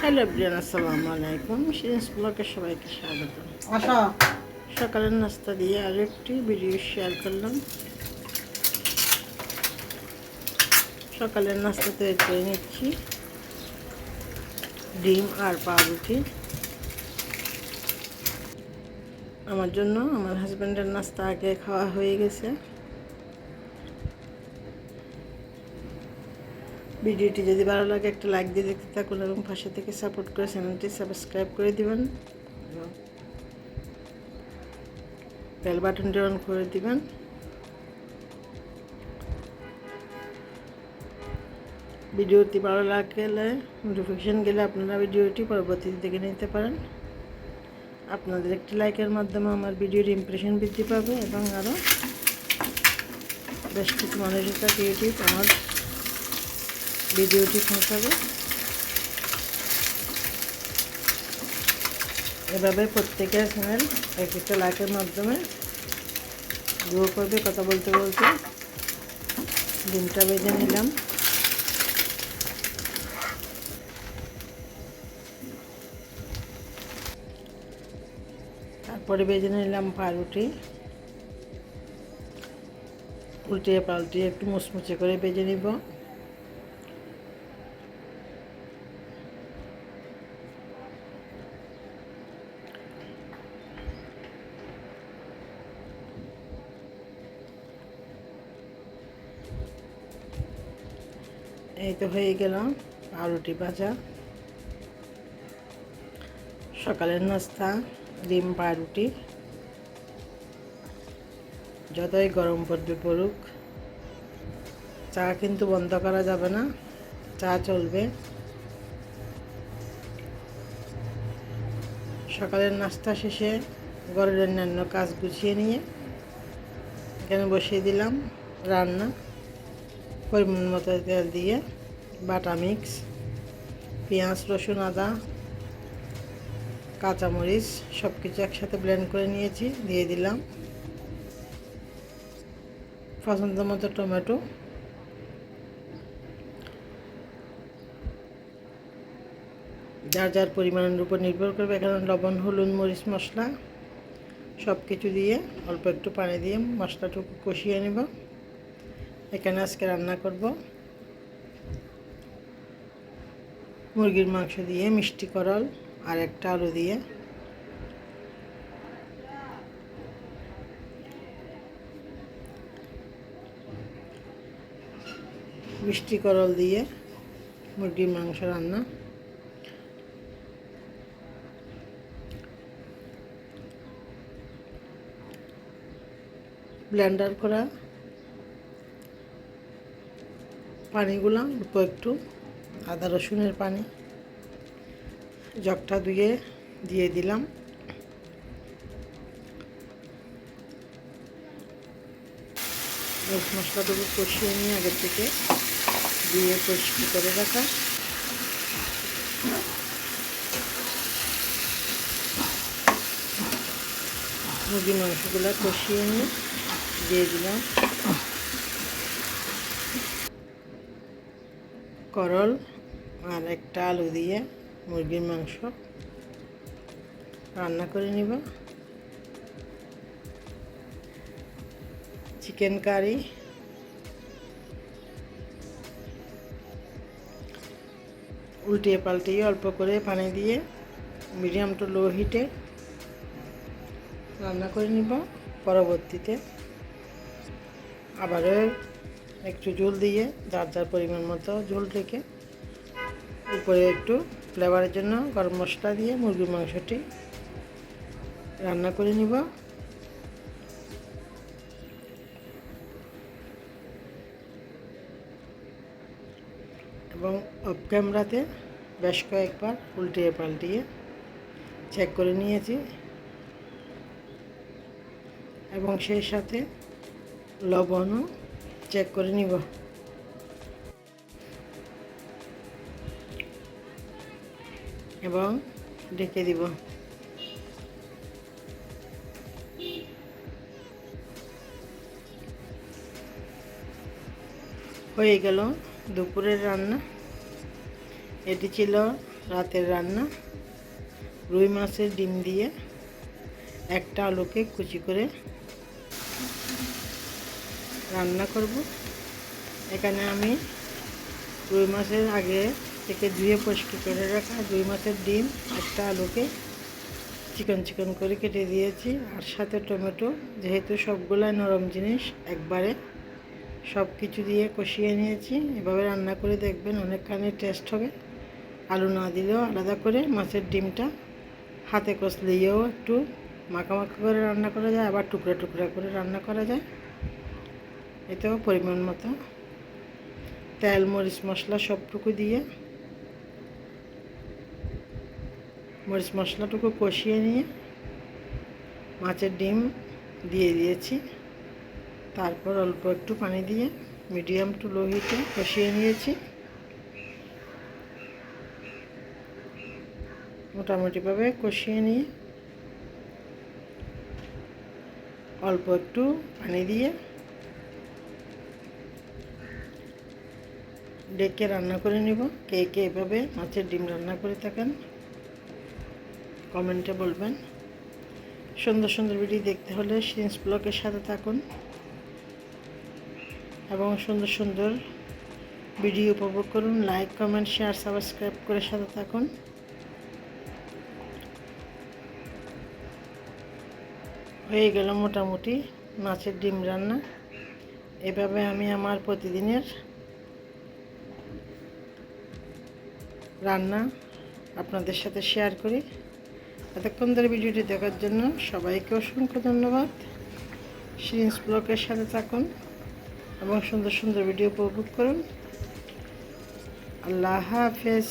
Hello Brian আসসালামু আলাইকুম। Serious ব্লগে সবাইকে স্বাগত। সকালের নাস্তা দিয়ে আরও একটি ভিডিও শেয়ার করলাম। সকালের নাস্তা তৈরি করে নিচ্ছি। ডিম আর পাউরুটি। আমার জন্য আমার হাজব্যান্ডের নাস্তা আগে খাওয়া হয়ে গেছে। ভিডিওটি যদি ভালো লাগে, একটা লাইক দিয়ে দেখতে থাকুন এবং পাশে থেকে সাপোর্ট করে চ্যানেলটি সাবস্ক্রাইব করে দিবেন। বেল বাটনটি অন করে দিবেন। ভিডিওটি ভালো লাগলে নোটিফিকেশান গেলে আপনারা ভিডিওটি পরবর্তীতে দেখে নিতে পারেন। আপনাদের একটি লাইকের মাধ্যমে আমার ভিডিওর ইমপ্রেশন বৃদ্ধি পাবে এবং আরও বেশ কিছু মানুষের কাছে ইউটিউব আমার ভিডিওটি পৌঁছাবে এভাবে প্রত্যেকের চ্যানেল এক একটা লাইকের মাধ্যমে গ্রো করবে, কথা বলতে বলতে। ডিমটা বেজে নিলাম। তারপরে বেজে নিলাম পাউরুটি। উল্টিয়ে পাল্টিয়ে একটু মুচমুচে করে বেজে নিব। এই তো হয়ে গেল পাউরুটি ভাজা। সকালের নাস্তা, ডিম পাউরুটি। যতই গরম পড়বে পড়ুক, চা কিন্তু বন্ধ করা যাবে না, চা চলবে। সকালের নাস্তা শেষে ঘরের অন্যান্য কাজ গুছিয়ে নিয়ে এখানে বসিয়ে দিলাম রান্না। পরিমাণ মতো তেল দিয়ে বাটা মিক্স, পেঁয়াজ, রসুন, আদা, কাঁচামরিচ সব কিছু একসাথে ব্লেন্ড করে নিয়েছি, দিয়ে দিলাম। পছন্দ মতো টমেটো। যার যার পরিমাণের উপর নির্ভর করবে, এখানে লবণ, হলুদ, মরিচ, মশলা সব কিছু দিয়ে অল্প একটু পানি দিয়ে মশলাটুকু কষিয়ে নেব। এখানে আজকে রান্না করব মুরগির মাংস দিয়ে মিষ্টি করল আর একটা আলু দিয়ে। মিষ্টি করল দিয়ে মুরগির মাংস রান্না। ব্লেন্ডার করা। পানিগুলো অল্প একটু। আদা রসুনের পানি, জগটা ধুয়ে দিয়ে দিলাম। মশলাটুকু কষিয়ে নিয়ে আগের থেকে দিয়ে পরিষ্কার করে রাখা। মুরগির মাংসগুলো কষিয়ে নিয়ে দিয়ে দিলাম। করল আর একটা আলু দিয়ে মুরগির মাংস রান্না করে নিব। Chicken curry. উল্টিয়ে পাল্টিয়ে অল্প করে পানি দিয়ে মিডিয়াম টু লো হিটে রান্না করে নিব পরবর্তীতে। আবারও একটু ঝোল দিয়ে যার যার পরিমাণ মতো ঝোল রেখে উপরে একটু ফ্লেভারের জন্য গরম মশলা দিয়ে মুরগির মাংসটি রান্না করে নিব। এবং অফ ক্যামেরাতে বেশ কয়েকবার উল্টিয়ে পাল্টিয়ে চেক করে নিয়েছি। এবং সেই সাথে লবণও চেক করে নিব। এবং ঢেকে দিব। হয়ে গেল দুপুরের রান্না। এটি ছিল রাতের রান্না। রুই মাছের ডিম দিয়ে একটা আলুকে কুচি করে রান্না করব। এখানে আমি রুই মাছের আগে থেকে ধুয়ে পরিষ্কার করে রাখা, দুই মাছের ডিম একটা আলুকে চিকন চিকন করে কেটে দিয়েছি। আর সাথে টমেটো, যেহেতু সবগুলাই নরম জিনিস, একবারে সব কিছু দিয়ে কষিয়ে নিয়েছি। এভাবে রান্না করে দেখবেন অনেকখানি টেস্ট হবে। আলু না দিলেও আলাদা করে মাছের ডিমটা হাতে কষলেও একটু মাখা মাখা করে রান্না করা যায়, আবার টুকরা টুকরা করে রান্না করা যায়। এতেও পরিমাণ মতো তেল, মরিচ, মশলা সবটুকু দিয়ে মরিচ মশলাটুকু কষিয়ে নিয়ে মাছের ডিম দিয়ে দিয়েছি। তারপর অল্প একটু পানি দিয়ে মিডিয়াম টু লো হিটে কষিয়ে নিয়েছি। মোটামুটিভাবে কষিয়ে নিয়ে অল্প একটু পানি দিয়ে ডেকে রান্না করে নিব। কে কে এভাবে মাছের ডিম রান্না করে থাকেন কমেন্টে বলবেন। সুন্দর সুন্দর ভিডিও দেখতে হলে সিন্স ব্লকের সাথে থাকুন। এবং সুন্দর সুন্দর ভিডিও উপভোগ করুন। লাইক কমেন্ট শেয়ার সাবস্ক্রাইব করে সাথে থাকুন। হয়ে গেল মোটামুটি মাছের ডিম রান্না। এভাবে আমি আমার প্রতিদিনের রান্না আপনাদের সাথে শেয়ার করি। এতক্ষণ ধরে ভিডিওটি দেখার জন্য সবাইকে অসংখ্য ধন্যবাদ। সিরিঞ্জ ব্লকের সাথে থাকুন এবং সুন্দর সুন্দর ভিডিও উপভোগ করুন। আল্লাহ হাফেজ।